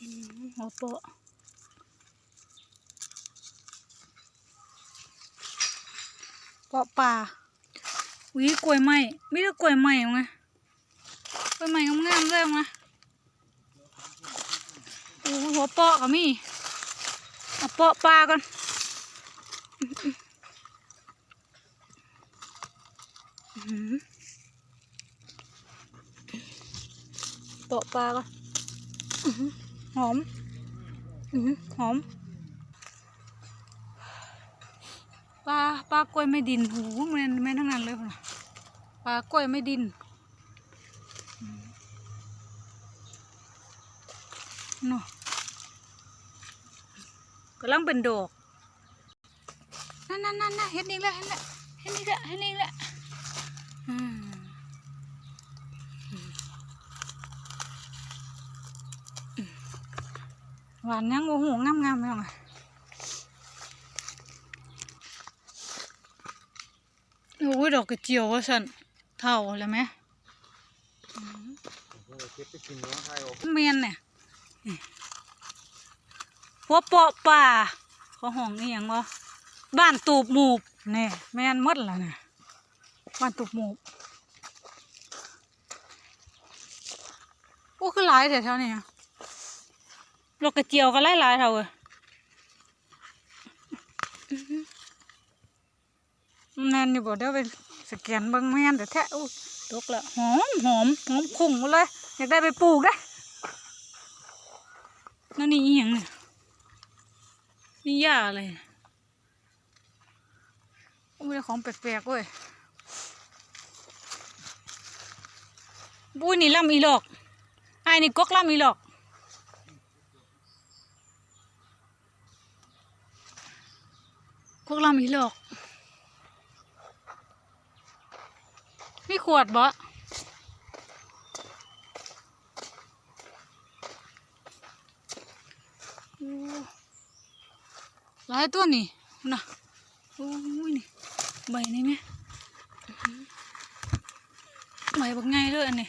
หัวโปะเปาะป่าวิกล้วยไม้ไม่ได้กล้วยไม้มั้งกล้วยไม้งามๆเลยมั้งโอ้หัวเปาะก็มีเอาเปาะปลาก่อนเปาะปลาก่อนอื้ หอม อือหอม ปลาปลากล้วยไม่ดินหูม่นแม่ทั้งนั้นเลยพุ่นน่ะปลากล้วยไม่ดิน เนาะกำลังเป็นดอกนั่นนั่นนั่นนั่นเห็นอีกแล้วเห็นแล้วเห็นอีกแล้วเห็นอีกแล้วอืมอืมอืม หวานยังโอ้โหงามงามๆเลยอะโอ้ยดอกกระเจียวว่าสันเท่าแล้วไหมเออเก็บไปกินเนื้อไทยออกเมียนเนี่ยนี่หัวเปาะป่าเขาห้องนี่ยังวะบ้านตูบหมูบเนี่ยแม่นมดแล้วเนี่ยบ้านตูบหมูบโอ้คือหลายแต่เนี้ ดอกกระเจียวก็หลายหลายเท่าเลยอื้อหือแน่นอยู่บ่เดี๋ยวไปสแกนเบิ่งแม่นแต่แท้อู้ดกละหอมหอมหอมคุ้งเลย อยากได้ไปปลูกได้นั่นนี่อีหยังเนี่ยนี่หญ้าอะไรเนี่ยโอ้ยได้ของแปลกๆเว้ยบุ้ยนี่ล่ำอีหลอกไอ้นี่กกล่ำอีหลอก กกล่ำอีหลอก มีขวดบ่โอ้หลายตัวนี่นะโอ้ยนี่ใบนี่ไหมใบบักไงเลยอันนี้